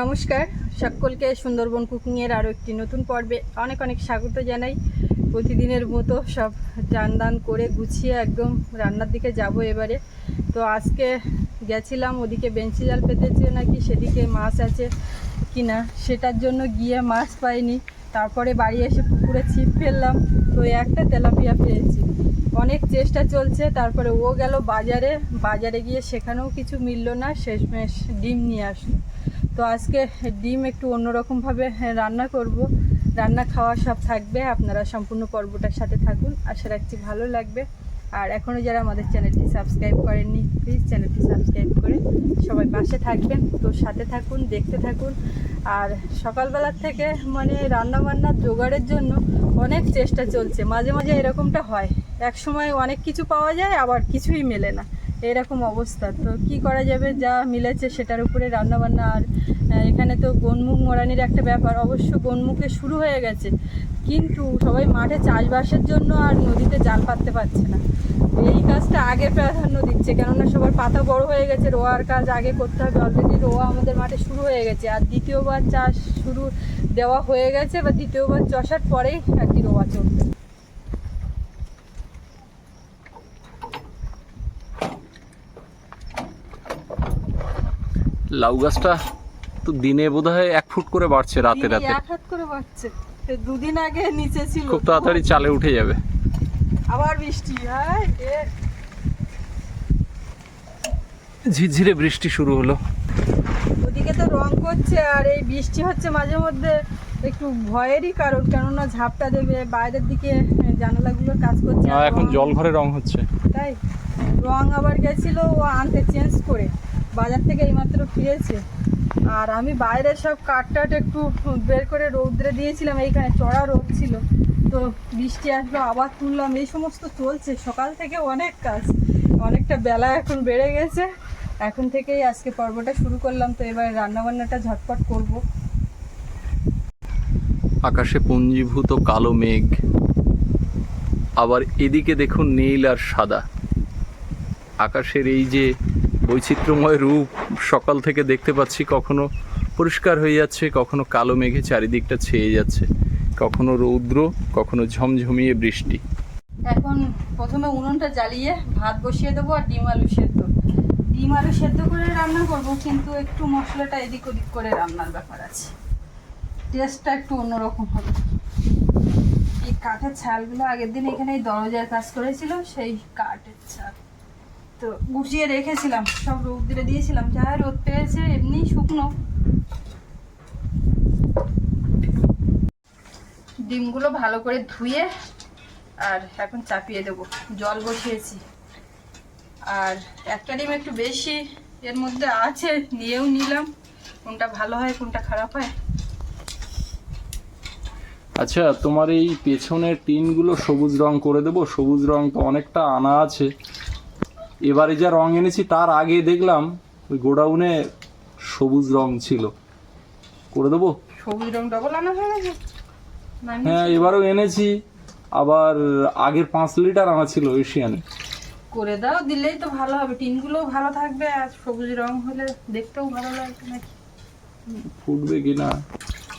নমস্কার। সকলকে সুন্দরবন কুকিংয়ের আরও একটি নতুন পর্বে অনেক অনেক স্বাগত জানাই। প্রতিদিনের মতো সব রান দান করে গুছিয়ে একদম রান্নার দিকে যাব এবারে। তো আজকে গেছিলাম ওদিকে বেঞ্চি জাল পেতেছে নাকি, সেদিকে মাছ আছে কি না সেটার জন্য গিয়ে মাছ পাইনি। তারপরে বাড়ি এসে পুকুরে ছিপ ফেললাম, তো একটা তেলাপিয়া পেয়েছি। অনেক চেষ্টা চলছে, তারপরে ও গেল বাজারে। বাজারে গিয়ে সেখানেও কিছু মিললো না, শেষমেশ ডিম নিয়ে আসলো। তো আজকে ডিম একটু অন্যরকমভাবে রান্না করব। রান্না খাওয়া সব থাকবে, আপনারা সম্পূর্ণ পর্বটার সাথে থাকুন। আশা রাখছি ভালো লাগবে। আর এখনও যারা আমাদের চ্যানেলটি সাবস্ক্রাইব করেননি, প্লিজ চ্যানেলটি সাবস্ক্রাইব করে সবাই পাশে থাকবেন। তো সাথে থাকুন, দেখতে থাকুন। আর সকালবেলার থেকে মানে রান্না বান্নার জোগাড়ের জন্য অনেক চেষ্টা চলছে। মাঝে মাঝে এরকমটা হয়। এক সময় অনেক কিছু পাওয়া যায়, আবার কিছুই মেলে না। এরকম অবস্থা। তো কি করা যাবে? যা মিলেছে সেটার উপরে রান্না বান্না আর এখানে তো গনমুখ মোড়ানির একটা ব্যাপার। অবশ্য গনমুখে শুরু হয়ে গেছে। কিন্তু সবাই মাঠে চাষবাসের জন্য আর নদীতে জাল পাততে পারছে না। এই কাজটা আগে প্রাধান্য দিচ্ছে। কেননা সবার পাতা বড় হয়ে গেছে। রোয়ার কাজ আগে করতে হবে। অলরেডি রোয়া আমাদের মাঠে শুরু হয়ে গেছে। আর দ্বিতীয়বার চাষ শুরু দেওয়া হয়ে গেছে বা দ্বিতীয়বার চষার পরেই আর কি রোয়া চলবে। লাউ গাছটা তো দিনে বোধ হয় এক ফুট করে বাড়ছে রাতে রাতে। এক হাত করে বাড়ছে। দুদিন আগে নিচে ছিল। খুব তাড়াতাড়ি চালে উঠে যাবে। আবার বৃষ্টি হায়। ঝিরঝিরে বৃষ্টি শুরু হলো। ওদিকে তো রং করছে আর এই বৃষ্টি হচ্ছে মাঝে মধ্যে একটু ভয়েরই কারণ কেননা ঝাপটা দেবে বাইরের দিকে জানালাগুলোর কাজ করছে এখন জল ঘরে রং হচ্ছে। তাই রং আবার গেছিল ও আনতে চেঞ্জ করে। বাজার থেকে এইমাত্র ফিরেছে। আর আমি বাইরের সব কাঠ টাট একটু বের করে রৌদ্রে দিয়েছিলাম, এইখানে চড়া রোদ ছিল। তো বৃষ্টি আসলো, আবার তুললাম, এই সমস্ত চলছে। সকাল থেকে অনেক কাজ, অনেকটা বেলা এখন বেড়ে গেছে। এখন থেকেই আজকে পর্বটা শুরু করলাম, তো এবার রান্নাবান্নাটা ঝটপট করব। আকাশে পুঞ্জীভূত কালো মেঘ, আবার এদিকে দেখুন নীল আর সাদা। আকাশের এই যে বৈচিত্র্যময় রূপ সকাল থেকে দেখতে পাচ্ছি কখনো পরিষ্কার হয়ে যাচ্ছে, কখনো কালো মেঘে চারিদিকটা ছেয়ে যাচ্ছে, কখনো রৌদ্র, কখনো ঝমঝমিয়ে বৃষ্টি। এখন প্রথমে উনুনটা জ্বালিয়ে ভাত বসিয়ে দেবো আর ডিম আলু সেদ্ধ। ডিম আলু সেদ্ধ করে রান্না করব, কিন্তু একটু মশলাটা এদিক ওদিক করে রান্নার ব্যাপার আছে। টেস্টটা একটু অন্যরকম হবে। এই কাঠের ছালগুলো আগের দিন এখানে এই দরজার কাজ করেছিল, সেই ছাল তো গুছিয়ে রেখেছিলাম, সব রোদ্রে দিয়েছিলাম। যা রোদ পেয়েছে, এমনি শুকনো। ডিমগুলো ভালো করে ধুয়ে আর এখন চাপিয়ে দেবো। জল বসিয়েছি। আর একটা ডিম একটু বেশি এর মধ্যে আছে, নিয়েও নিলাম। কোনটা ভালো হয়, কোনটা খারাপ হয়। আচ্ছা তোমার এই পেছনের টিনগুলো সবুজ রং করে দেবো। সবুজ রং তো অনেকটা আনা আছে। এবারে যা রং এনেছি তার আগে দেখলাম ওই গোডাউনে সবুজ রং ছিল। করে দেবো? সবুজ রং ডবল আনা হয়ে গেছে? হ্যাঁ এবারও এনেছি। আবার আগের পাঁচ লিটার আনা ছিল এশিয়ানে। করে দাও দিলেই তো ভালো হবে। টিনগুলো ভালো থাকবে আর সবুজ রং হলে দেখতেও ভালো লাগবে নাকি? ফুটবে কি না?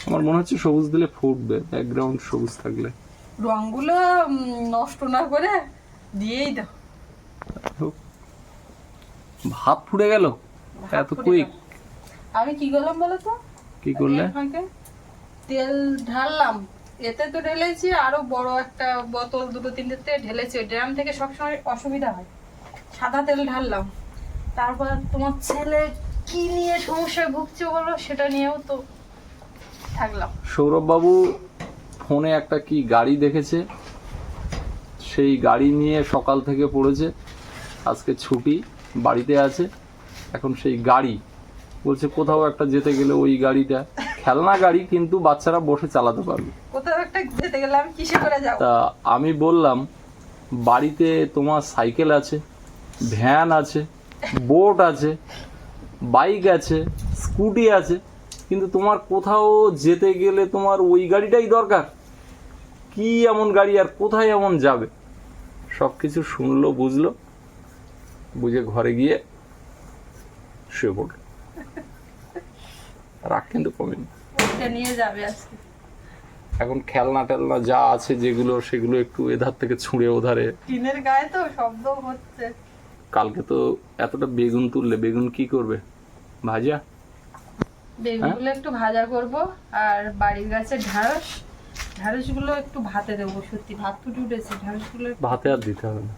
আমার মনে হচ্ছে সবুজ দিলে ফুটবে ব্যাকগ্রাউন্ড সবুজ থাকলে। রংগুলো নষ্ট না করে দিয়েই দাও। ভাত ফুটে গেল? এত কুইক আমি কি করলাম বলো তো? কি করলে? তেল ঢাললাম। এতে তো ঢেলেছি আরও বড় একটা বোতল দুটো তিনটেতে ঢেলেছি। ওই ড্রাম থেকে সবসময় অসুবিধা হয়। সাদা তেল ঢাললাম। তারপর তোমার ছেলে কি নিয়ে সমস্যায় ভুগছে বলো? সেটা নিয়েও তো থাকলাম। সৌরভবাবু ফোনে একটা কি গাড়ি দেখেছে? সেই গাড়ি নিয়ে সকাল থেকে পড়েছে। আজকে ছুটি। বাড়িতে আছে। এখন সেই গাড়ি। বলছে কোথাও একটা যেতে গেলে ওই গাড়িটা। খেলনা গাড়ি কিন্তু বাচ্চারা বসে চালাতে পারবে। কোথাও একটা যেতে গেলে আমি কিসে করে যাব? তা আমি বললাম বাড়িতে তোমার সাইকেল আছে ভ্যান আছে বোট আছে বাইক আছে স্কুটি আছে কিন্তু তোমার কোথাও যেতে গেলে তোমার ওই গাড়িটাই দরকার। কি এমন গাড়ি আর কোথায় এমন যাবে? সব কিছু শুনলো বুঝলো। বুঝে ঘরে গিয়ে শুয়ে পড়ল রাগ কিন্তু কমেনি। নিয়ে যাবে আজকে। এখন খেলনা টেলনা যা আছে যেগুলো সেগুলো একটু এধার থেকে ছুঁড়ে ওধারে। টিনের গায়ে তো শব্দ হচ্ছে। কালকে তো এতটা বেগুন তুললে বেগুন কি করবে? ভাজা? বেগুনগুলো একটু ভাজা করব আর বাড়ির গাছের ঢ্যাঁড়স ঢ্যাঁড়সগুলো একটু ভাতে দেবো সত্যি ভাত ফুটে উঠেছে ঢ্যাঁড়সগুলো ভাতে আর দিতে হবে না।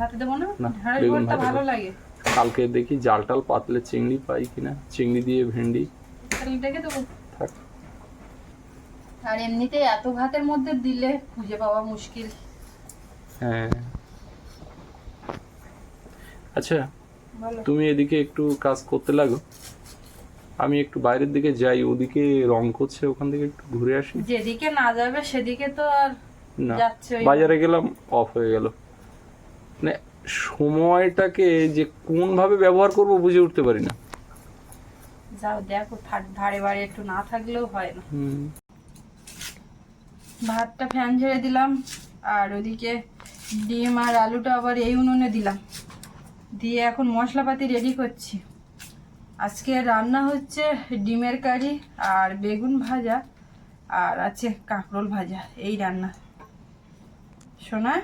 ভাতে দেবো না? না, ভর্তা ভালো লাগে। কালকে দেখি জাল টাল পাতলে চিংড়ি পাই কিনা? চিংড়ি দিয়ে ভেন্ডি। দেখে দেবো। থাক। আর এমনিতে এত ভাতের মধ্যে দিলে খুঁজে পাওয়া মুশকিল। হ্যাঁ। আচ্ছা তুমি এদিকে একটু কাজ করতে লাগো। আমি একটু বাইরের দিকে যাই ওদিকে রং করছে ওখান থেকে একটু ঘুরে আসি। যেদিকে না যাবে সেদিকে তো আর না যাচ্ছে বাজারে গেলাম অফ হয়ে গেল। মানে সময়টাকে যে কোন ভাবে ব্যবহার করব বুঝে উঠতে পারি না। যাও দেখো ধারে বাড়ি একটু না থাকলেও হয় না। হুম, ভাতটা ফ্যান ঝেড়ে দিলাম আর ওদিকে ডিম আর আলুটা আবার এই উনুনে দিলাম। দিয়ে এখন মশলাপাতি রেডি করছি। আজকে রান্না হচ্ছে ডিমের কারি আর বেগুন ভাজা আর আছে কাঁকরোল ভাজা এই রান্না। শোনা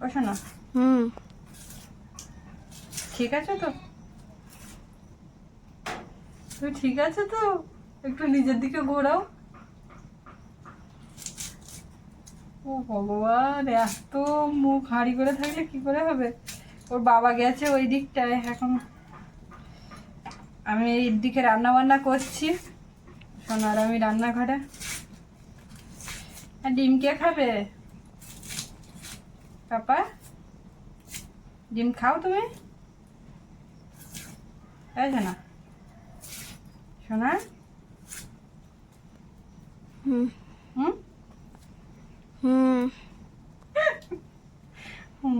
ও শোনা হুম। ঠিক আছে তো? তুমি ঠিক আছে তো? একটু নিজের দিকে ঘোরাও। ও ভগবান এত মুখ হাঁড়ি করে থাকলে কি করে হবে? ওর বাবা গেছে ওই দিকটায় এখন। আমি এই দিকে রান্না বান্না করছি। সোনার আমি রান্নাঘরে। আর ডিম কে খাবে? পাপা ডিম খাও তুমি। তাই না শোনা হুম। হুম? হুম।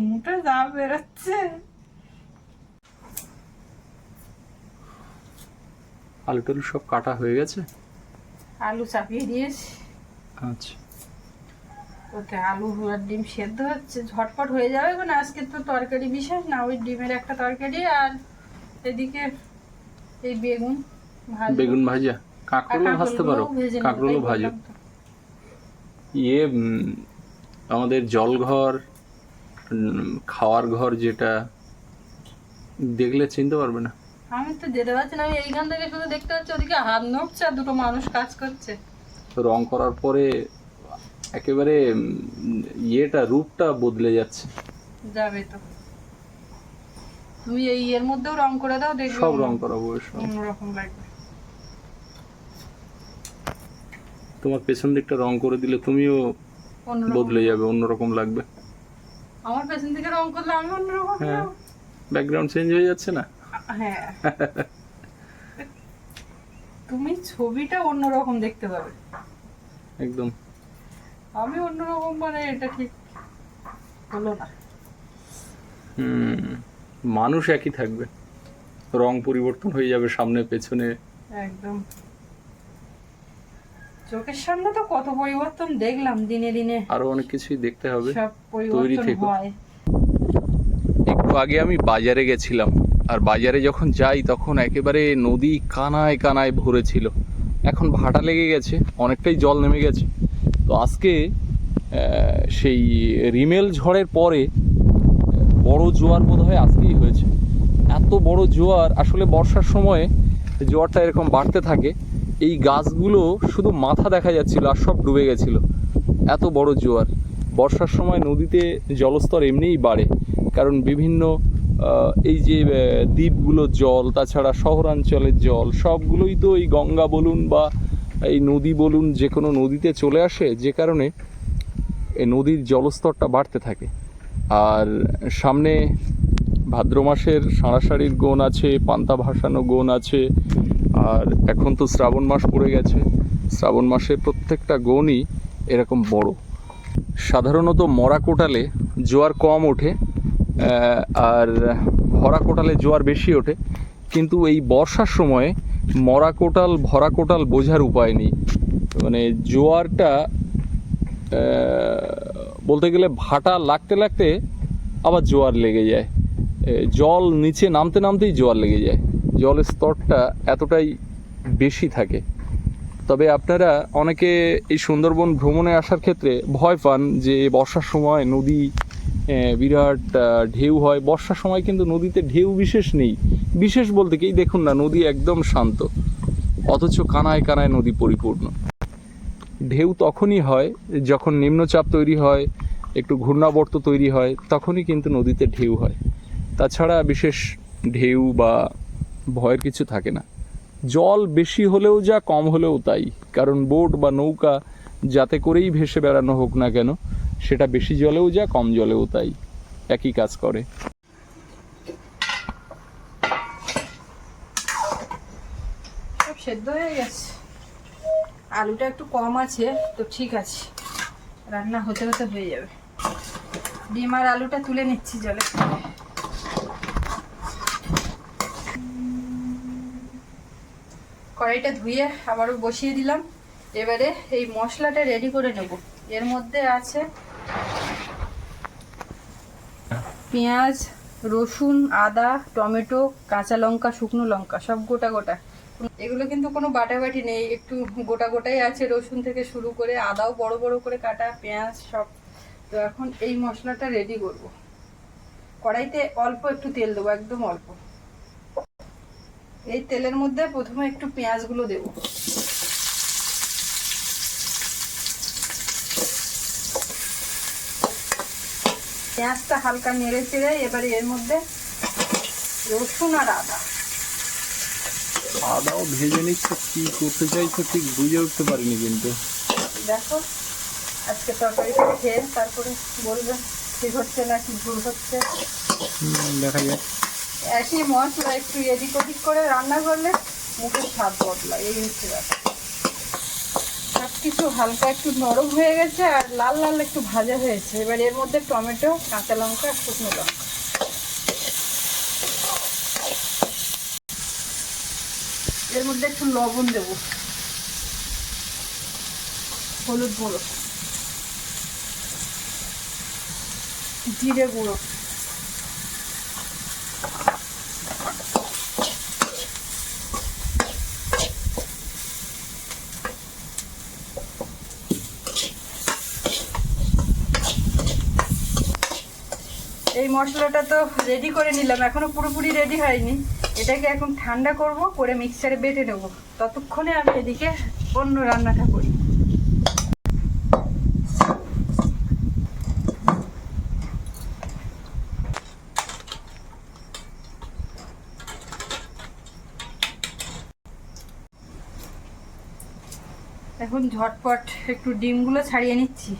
মুখটা যা বেরোচ্ছে। আলু টালু সব কাটা হয়ে গেছে? আলু চাপিয়ে দিয়েছি। আচ্ছা। ওতে আলু আর ডিম সেদ্ধ হচ্ছে ঝটপট হয়ে যাবে মানে আজকে তো তরকারি বিশেষ না ওই ডিমের একটা তরকারি আর এদিকে এই বেগুন ভাজা। বেগুন ভাজা? কাঁকরোলও ভাজতে পারো কাঁকরোলও ভাজো। ইয়ে আমাদের জলঘর খাওয়ার ঘর যেটা দেখলে চিনতে পারবে না। আমি তো যেতে পারছি না আমি এইখান থেকে শুধু দেখতে পাচ্ছি ওদিকে হাত নড়ছে আর দুটো মানুষ কাজ করছে। রং করার পরে একেবারে ইয়েটা রূপটা বদলে যাচ্ছে। যাবে তো। তুমি এই এর মধ্যেও রং করে দাও দেখবে সব রং করাবো অন্যরকম লাগবে। তোমার পেছন দিকটা রং করে দিলে তুমিও বদলে যাবে অন্যরকম লাগবে। আমার পেছন দিকে রং করলে আমি অন্যরকম হ্যাঁ। ব্যাকগ্রাউন্ড চেঞ্জ হয়ে যাচ্ছে না? হ্যাঁ। তুমি ছবিটা অন্যরকম দেখতে পাবে। একদম। আমি অন্যরকম মানে এটা ঠিক হলো না। হুম মানুষ একই থাকবে। রং পরিবর্তন হয়ে যাবে সামনে পেছনে। একদম। চোখের সামনে তো কত পরিবর্তন দেখলাম দিনে দিনে। আরও অনেক কিছুই দেখতে হবে। সব তৈরি পরিবর্তন থেকো। হয়। একটু আগে আমি বাজারে গেছিলাম আর বাজারে যখন যাই তখন একেবারে নদী কানায় কানায় ভরে ছিল। এখন ভাটা লেগে গেছে অনেকটাই জল নেমে গেছে। তো আজকে সেই রিমেল ঝড়ের পরে, বড় জোয়ার বোধ হয় আজকেই হয়েছে। এত বড় জোয়ার, আসলে বর্ষার সময়ে জোয়ারটা এরকম বাড়তে থাকে। এই গাছগুলো শুধু মাথা দেখা যাচ্ছিল আর সব ডুবে গেছিল। এত বড় জোয়ার। বর্ষার সময় নদীতে জলস্তর এমনিই বাড়ে, কারণ বিভিন্ন এই যে দ্বীপগুলোর জল, তাছাড়া শহরাঞ্চলের জল, সবগুলোই তো এই গঙ্গা বলুন বা এই নদী বলুন, যে কোনো নদীতে চলে আসে, যে কারণে এই নদীর জলস্তরটা বাড়তে থাকে। আর সামনে ভাদ্র মাসের সাঁড়াসাড়ির গোন আছে, পান্তা ভাসানো গোন আছে, আর এখন তো শ্রাবণ মাস পড়ে গেছে। শ্রাবণ মাসে প্রত্যেকটা গোনই এরকম বড়। সাধারণত মরা কোটালে জোয়ার কম ওঠে আর ভরা কোটালে জোয়ার বেশি ওঠে। কিন্তু এই বর্ষার সময়ে মরা কোটাল ভরা কোটাল বোঝার উপায় নেই। মানে জোয়ারটা বলতে গেলে ভাটা লাগতে লাগতে আবার জোয়ার লেগে যায়। জল নিচে নামতে নামতেই জোয়ার লেগে যায়। জলের স্তরটা এতটাই বেশি থাকে। তবে আপনারা অনেকে এই সুন্দরবন ভ্রমণে আসার ক্ষেত্রে ভয় পান যে বর্ষার সময় নদী বিরাট ঢেউ হয়। বর্ষার সময় কিন্তু নদীতে ঢেউ বিশেষ নেই। বিশেষ বলতে কি, দেখুন না, নদী একদম শান্ত, অথচ কানায় কানায় নদী পরিপূর্ণ। ঢেউ তখনই হয় যখন নিম্নচাপ তৈরি হয়, একটু ঘূর্ণাবর্ত তৈরি হয়, তখনই কিন্তু নদীতে ঢেউ হয়। তাছাড়া বিশেষ ঢেউ বা ভয়ের কিছু থাকে না। জল বেশি হলেও যা, কম হলেও তাই। কারণ বোট বা নৌকা যাতে করেই ভেসে বেড়ানো হোক না কেন, সেটা বেশি জলেও যা, কম জলেও তাই। একই কাজ করে। সেদ্ধ হয়ে গেছে। আলুটা একটু কম আছে, তো ঠিক আছে। রান্না হতে হতে হয়ে যাবে। ডিম আর আলুটা তুলে নিচ্ছি জলে। কড়াইটা ধুয়ে আবারও বসিয়ে দিলাম। এবারে এই মশলাটা রেডি করে নেব। এর মধ্যে আছে পেঁয়াজ, রসুন, আদা, টমেটো, কাঁচা লঙ্কা, শুকনো লঙ্কা, সব গোটা গোটা। এগুলো কিন্তু কোনো বাটাবাটি নেই, একটু গোটা গোটাই আছে, রসুন থেকে শুরু করে আদাও বড় বড় করে কাটা, পেঁয়াজ সব। তো এখন এই মশলাটা রেডি করব। কড়াইতে অল্প একটু তেল দেবো, একদম অল্প। এই তেলের মধ্যে প্রথমে একটু পেঁয়াজগুলো দেবো। পেঁয়াজটা হালকা নেড়ে চেড়ে এবারে এর মধ্যে রসুন আর আদা। আদাও ভেজে নিচ্ছে কি করতে চাইছো ঠিক বুঝে উঠতে পারিনি কিন্তু। দেখো আজকে তরকারিটা খেয়ে তারপরে বলবে ঠিক হচ্ছে না কি ভুল হচ্ছে। দেখা যাক। একই মশলা একটু এদিক ওদিক করে রান্না করলে মুখের স্বাদ বদলায় এই হচ্ছে ব্যাপার। সব কিছু হালকা একটু নরম হয়ে গেছে আর লাল লাল একটু ভাজা হয়েছে। এবার এর মধ্যে টমেটো কাঁচা লঙ্কা আর শুকনো লঙ্কা। এর মধ্যে একটু লবণ দেবো। হলুদ গুঁড়ো। জিরে গুঁড়ো। এই মশলাটা তো রেডি করে নিলাম, এখনও পুরোপুরি রেডি হয়নি। এটাকে এখন ঠান্ডা করব, করে মিক্সারে বেটে নেব। ততক্ষণে আমি এদিকে অন্য রান্নাটা করি। এখন ঝটপট একটু ডিমগুলো ছাড়িয়ে নিচ্ছি।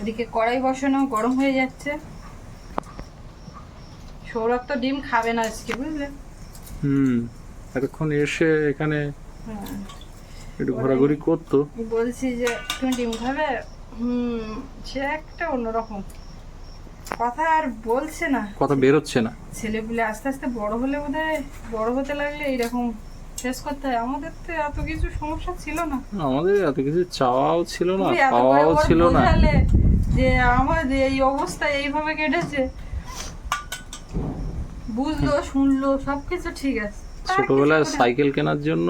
ওদিকে কড়াই বসানো গরম হয়ে যাচ্ছে। সৌরভ তো ডিম খাবে না আজকে, বুঝলে? হুম এতক্ষণ এসে এখানে হ্যাঁ। একটু ঘোরাঘুরি করতো। বলছি যে তুমি ডিম খাবে? হুম সে একটা অন্যরকম। কথা আর বলছে না। কথা বেরোচ্ছে না। ছেলেপুলে আস্তে আস্তে বড় হলে বোধহয় বড় হতে লাগলে এইরকম শেষ করতে হয়। আমাদের তো এত কিছু সমস্যা ছিল না। আমাদের এত কিছু চাওয়াও ছিল না পাওয়াও ছিল না। যে আমার এই অবস্থা এইভাবে কেটেছে। বুঝলো শুনলো সবকিছু ঠিক আছে। ছোটবেলায় সাইকেল কেনার জন্য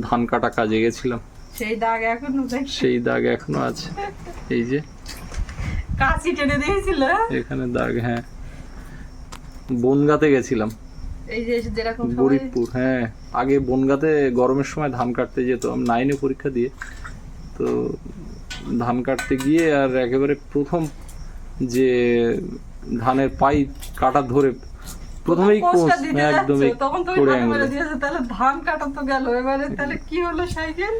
ধান কাটা কাজে গেছিলাম। সেই দাগ এখনও সেই দাগ এখনও আছে। এই যে কাশি টেনে দিয়েছিল? এখানে দাগ হ্যাঁ। বনগাতে গেছিলাম। এই যে যেরকম গরিবপুর হ্যাঁ। আগে বনগাতে গরমের সময় ধান কাটতে যেত আমি নাইনে পরীক্ষা দিয়ে। তো ধান কাটতে গিয়ে আর একেবারে প্রথম যে ধানের পাইপ কাটা ধরে প্রথমেই কোষ একদমই তখন তুমি মেরে দিয়েছ তাহলে ধান কাটা তো গেল এবারে তাহলে কি হলো সাইকেল?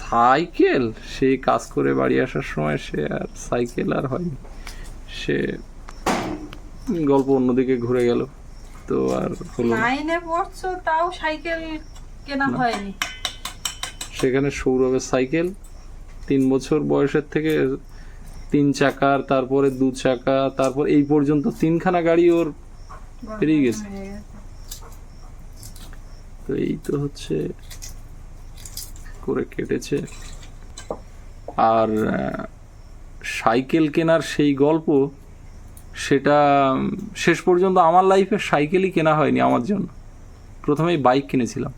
সাইকেল? সেই কাজ করে বাড়ি আসার সময় সে আর সাইকেল আর হয়নি। সে গল্প অন্যদিকে ঘুরে গেল তো আর হলো। নাইনে পড়ছো তাও সাইকেল কেনা হয়নি। সেখানে সৌরভের সাইকেল তিন বছর বয়সের থেকে তিন চাকার তারপরে দু চাকা তারপর এই পর্যন্ত তিনখানা গাড়ি ওর পেরিয়ে গেছে। তো এই তো হচ্ছে করে কেটেছে। আর সাইকেল কেনার সেই গল্প সেটা শেষ পর্যন্ত আমার লাইফে সাইকেলই কেনা হয়নি আমার জন্য। প্রথমেই বাইক কিনেছিলাম।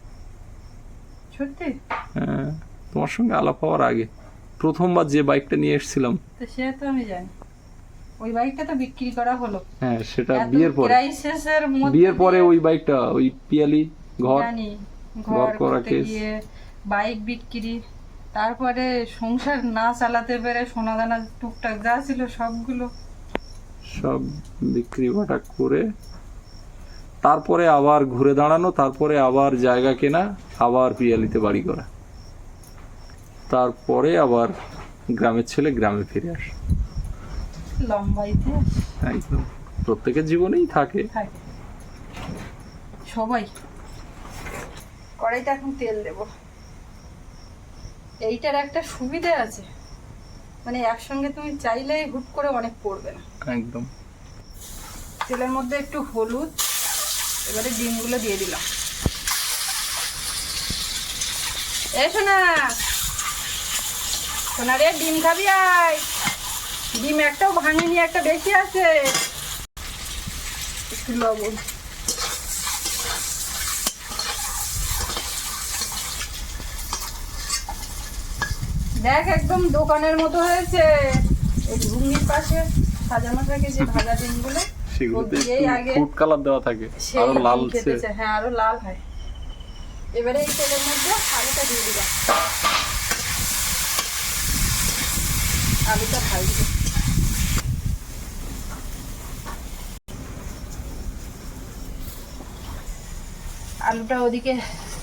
সত্যি? হ্যাঁ তোমার সঙ্গে আলাপ হওয়ার আগে প্রথমবার যে বাইকটা নিয়ে এসেছিলাম। তো সে তো আমি জানি। ওই বাইকটা তো বিক্রি করা হলো। হ্যাঁ সেটা বিয়ের পরে। ক্রাইসিসের মধ্যে বিয়ের পরে ওই বাইকটা ওই পিয়ালি ঘর জানি ঘর ঘর করা কেস। বাইক বিক্রি তারপরে সংসার না চালাতে পেরে সোনা দানা টুকটাক যা ছিল সবগুলো। সব বিক্রি বাটা করে তারপরে আবার ঘুরে দাঁড়ানো তারপরে আবার জায়গা কেনা আবার পিয়ালিতে বাড়ি করা। তারপরে আবার গ্রামের ছেলে গ্রামে ফিরে আসে। লম্বা ইতিহাস। একদম। প্রত্যেকের জীবনেই থাকে। সবাই। কড়াইতে এখন তেল দেব। এইটার একটা সুবিধা আছে। মানে একসঙ্গে তুমি চাইলেই হুট করে অনেক পড়বে না। একদম। তেলের মধ্যে একটু হলুদ এবারে ডিমগুলো দিয়ে দিলাম। এ সোনা! সোনা রে ডিম খাবি আয়! ডিম একটাও ভাঙিনি একটা বেশি আছে। একটু লবণ। দেখ একদম দোকানের মতো হয়েছে। এই ঘুগনির পাশে সাজানো থাকে যে ভাজা ডিমগুলো সেগুলোতে ফুড কালার দেওয়া থাকে আরও হ্যাঁ আরও লাল হয়। এবারে এই তেলের মধ্যে আলুটা দিয়ে দিলাম। আলুটা ভাজবে। আলুটা ওদিকে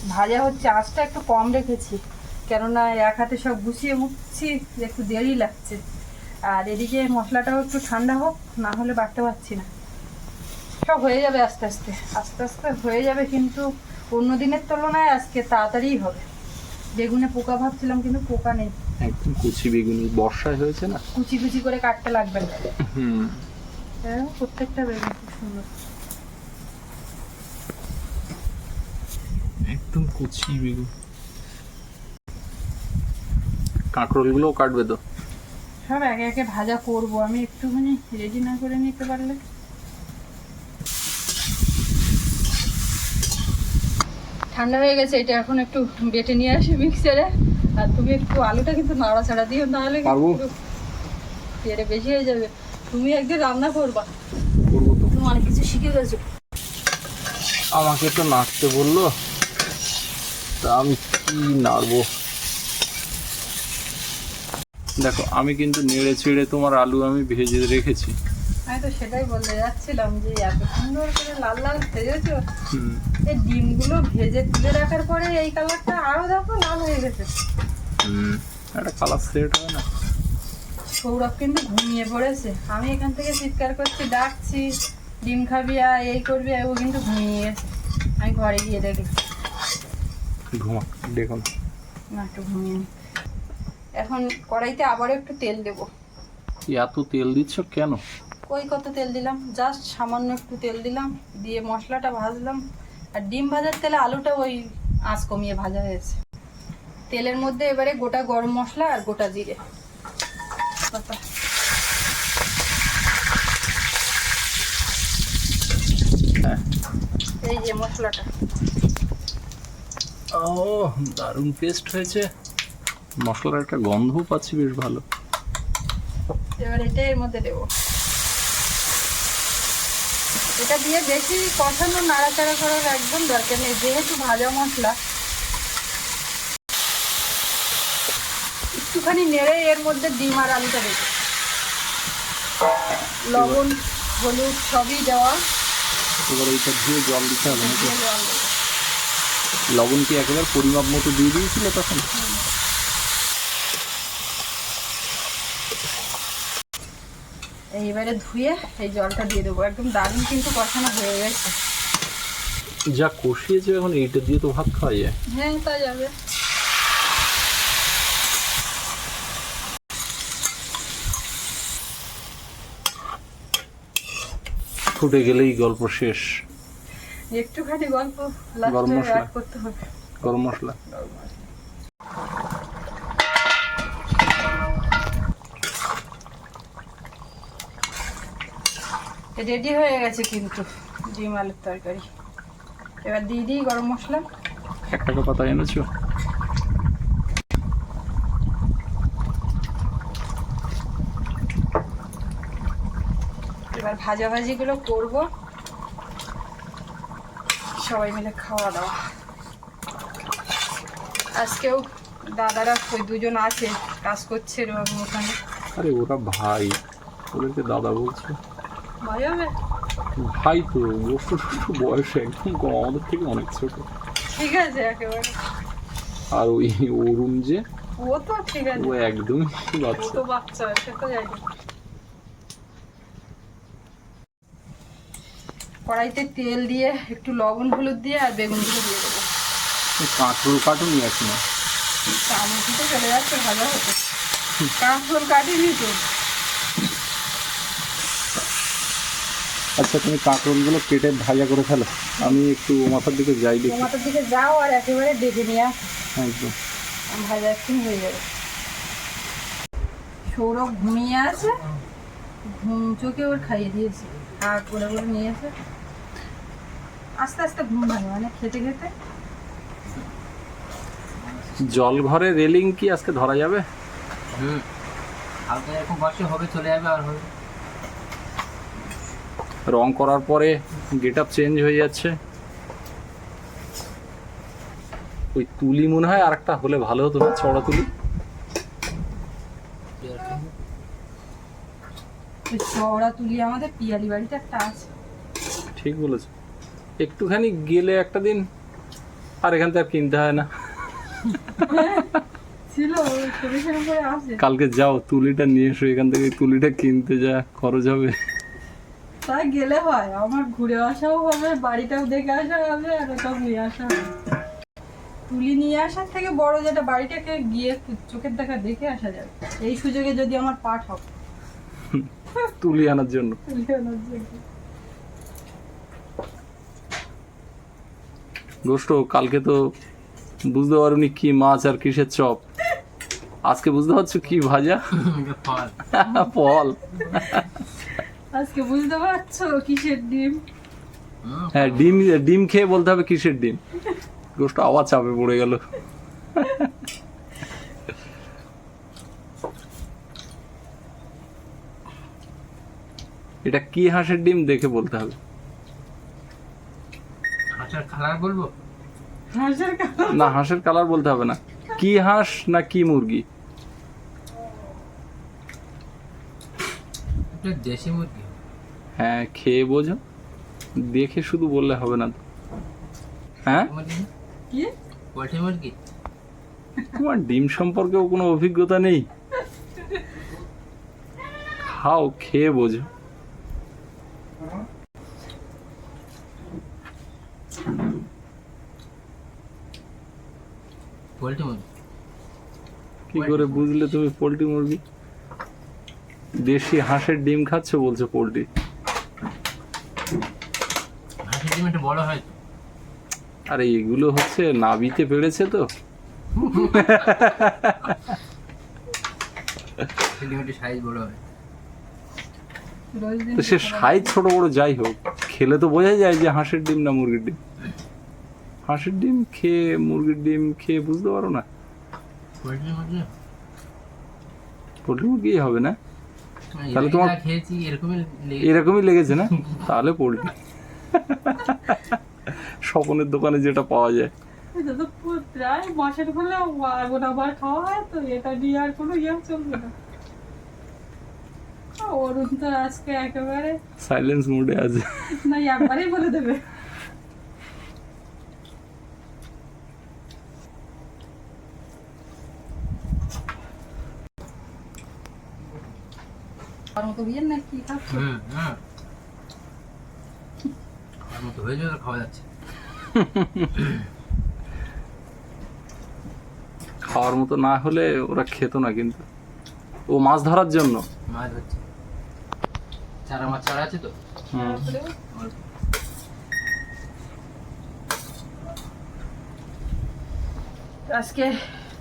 ভাজা হচ্ছে আঁচটা একটু কম রেখেছি কেননা এক হাতে সব গুছিয়ে উঠছি একটু দেরি লাগছে। আর এদিকে মশলাটাও একটু ঠান্ডা হোক না হলে বাড়তে পারছি না। সব হয়ে যাবে আস্তে আস্তে আস্তে আস্তে হয়ে যাবে কিন্তু অন্য দিনের তুলনায় আজকে তাড়াতাড়ি হবে। বেগুনে পোকা ভাবছিলাম কিন্তু পোকা নেই। একদম কুচি বেগুনি বর্ষায় হয়েছে না? কুচি কুচি করে কাটতে লাগবে না। হুম। প্রত্যেকটা বেগুন খুব সুন্দর। একদম কুচি বেগুন। কাঁকরোল গুলোও কাটবে তো? সব একে একে ভাজা করব। আমি একটুখানি রেডি না করে নিতে পারলে। ঠান্ডা হয়ে গেছে এটা এখন একটু বেটে নিয়ে আসি মিক্সারে আর তুমি একটু আলুটা কিন্তু নাড়াচাড়া দিও নাহলে কিন্তু পারব। পেরে বেশি হয়ে যাবে। তুমি একদিন রান্না করবা। করব তো। তুমি অনেক কিছু শিখে গেছো। আমাকে তো নাড়তে বলল। আমি কি নাড়বো? দেখো আমি কিন্তু নেড়ে চেড়ে তোমার আলু আমি ভেজে রেখেছি। আমি তো সেটাই বলতে যাচ্ছিলাম যে এত সুন্দর করে লাল লাল ভেজেছো। হুম। এই ডিমগুলো ভেজে তুলে রাখার পরে এই কালারটা আরও দেখো লাল হয়ে গেছে। হুম একটা কালার সেট হয় না? সৌরভ কিন্তু ঘুমিয়ে পড়েছে। আমি এখান থেকে চিৎকার করছি ডাকছি ডিম খাবি আর এই করবি আর ও কিন্তু ঘুমিয়ে গেছে। আমি ঘরে গিয়ে দেখি। ঘুমা দেখুন না। একটু ঘুমিয়ে এখন কড়াইতে আবারও একটু তেল দেবো। এত তেল দিচ্ছ কেন? কই কত তেল দিলাম? জাস্ট সামান্য একটু তেল দিলাম দিয়ে মশলাটা ভাজলাম। আর ডিম ভাজার তেলে আলুটা ওই আঁচ কমিয়ে ভাজা হয়েছে। তেলের মধ্যে এবারে গোটা গরম মশলা আর গোটা জিরে। হ্যাঁ। এই যে মশলাটা। ও দারুণ পেস্ট হয়েছে। মশলার একটা গন্ধও পাচ্ছি বেশ ভালো। এবার এটা এর মধ্যে দেবো। এটা দিয়ে বেশি কষানো নাড়াচাড়া করার একদম দরকার নেই যেহেতু ভাজা মশলা। একটুখানি নেড়ে এর মধ্যে ডিম আর আলুটা দেবো। লবণ হলুদ সবই দেওয়া। এবার এইটা ধুয়ে জল দিতে হবে জল। লবণ কি একেবারে পরিমাপ মতো দিয়ে দিয়েছিল তখন? এইবারে ধুয়ে এই জলটা দিয়ে দেবো। একদম দারুণ কিন্তু কষানো হয়ে গেছে। যা কষিয়েছে এখন এইটা দিয়ে তো ভাত খাওয়া যায়। হ্যাঁ তা যাবে। ফুটে গেলেই গল্প শেষ। একটুখানি গল্প গরম মশলা। করতে রেডি হয়ে গেছে কিন্তু ডিম আলুর তরকারি। এবার দিয়ে দিই গরম মশলা। একটা পাতা এনেছো? এবার ভাজা ভাজিগুলো করব। সবাই মিলে খাওয়া দাওয়া। আজকেও দাদারা ওই দুজন আছে কাজ করছে এরকম ওখানে। আরে ওরা ভাই ওদেরকে দাদা বলছে। ভাই হবে? ভাই তো বস্তু শুধু বয়সে একদম কম আমাদের থেকে অনেক ছোট। ঠিক আছে একেবারে। আর ওই অরুণ যে ও তো ঠিক আছে। ও একদমই ও বাচ্চা তো বাচ্চা সে তো জানি। কড়াইতে তেল দিয়ে একটু লবণ হলুদ দিয়ে আর বেগুনগুলো দিয়ে দেবো। কাঁকরোল কাটুন নিয়ে আসি না। চামচিতে চলে যাচ্ছে ভালো হতো কাঁকরোল কাটিনি তো। আচ্ছা তুমি কাঁকরোলগুলো কেটে ভাজা করে ফেলো। আমি একটু মাথার দিকে যাই দেখি। মাথার দিকে যাও আর একেবারে ডেকে নিয়ে আস। একদম। ভাজা একদিন হয়ে যাবে। সৌরভ ঘুমিয়ে আছে। ঘুম চোখে ওর খাইয়ে দিয়েছে। আর করে করে নিয়ে এসে আস্তে আস্তে ঘুম ভাঙে মানে খেতে খেতে। জল ঘরে রেলিং কি আজকে ধরা যাবে? হুম। হালকা এরকম বর্ষে হবে চলে যাবে আর হবে। রং করার পরে গেট আপ চেঞ্জ হয়ে যাচ্ছে। ওই তুলি মনে হয় আরেকটা হলে ভালো হতো না চড়া তুলি? চওড়া তুলি আমাদের পিয়ালি বাড়িতে একটা আছে। ঠিক বলেছ। একটুখানি গেলে একটা দিন আর এখান থেকে কিনতে হয় না। ছিল করে আছে কালকে যাও তুলিটা নিয়ে এসো এখান থেকে তুলিটা কিনতে যা খরচ হবে। তাই গেলে হয় আমার ঘুরে আসাও হবে বাড়িটাও দেখে আসা হবে আর ওটাও নিয়ে আসা হবে। তুলি নিয়ে আসার থেকে বড় যেটা বাড়িটাকে গিয়ে চোখের দেখা দেখে আসা যাবে এই সুযোগে যদি আমার পাঠ হবে। তুলি আনার জন্য। গোষ্ঠ কালকে তো বুঝতে পারোনি কি মাছ আর কিসের চপ। আজকে বুঝতে পারছ কি ভাজা? ফল। ফল। আজকে বুঝতে পারছ কিসের ডিম? হ্যাঁ ডিম ডিম খেয়ে বলতে হবে কিসের ডিম। গোষ্ঠ আবার চাপে পড়ে গেল। এটা কি হাঁসের ডিম দেখে বলতে হবে? হাঁসের কালার বলব? হাঁসের কালার? না হাঁসের কালার বলতে হবে না। কি হাঁস না কি মুরগি? এটা দেশি মুরগি। হ্যাঁ খেয়ে বোঝো। দেখে শুধু বললে হবে না তো। হ্যাঁ? কি পোলট্রি মুরগি। তোমার ডিম সম্পর্কেও কোনো অভিজ্ঞতা নেই? খাও খেয়ে বোঝো। পোলট্রি মুরগি। কি করে বুঝলে তুমি পোলট্রি মুরগি? দেশি হাঁসের ডিম খাচ্ছ বলছো পোলট্রি। হাঁসের ডিম একটু বড় হয় আরে এগুলো হচ্ছে নাবিতে পেড়েছে তো। হাঁসের ডিম একটু সাইজ বড় হয়। তো সে সাইজ ছোট বড় যাই হোক খেলে তো বোঝা যায় যে হাঁসের ডিম না মুরগির ডিম। হাঁসের ডিম খেয়ে মুরগির ডিম খেয়ে বুঝতে পারো না। পোলট্রি মুরগি হবে না? তাহলে তোমার- এরকমই লেগেছে। না? তাহলে পোলট্রি। স্বপনের দোকানে যেটা পাওয়া যায়। প্রায় মাসের আগুন আবার খাওয়া হয় তো এটা নিয়ে আর কোনো ইয়ে চলবে না। অরুণ তো আজকে একেবারে সাইলেন্স মোডে আছে। না একবারেই বলে দেবে। মতো বিয়ের না কি খাচ্ছ হুম হুম খাওয়ার মতো হয়ে যাবে খাওয়া যাচ্ছে। খাওয়ার মতো না হলে ওরা খেত না কিন্তু। ও মাছ ধরার জন্য। মাছ হচ্ছে চারা মাছ চারা আছে তো? হুম। আজকে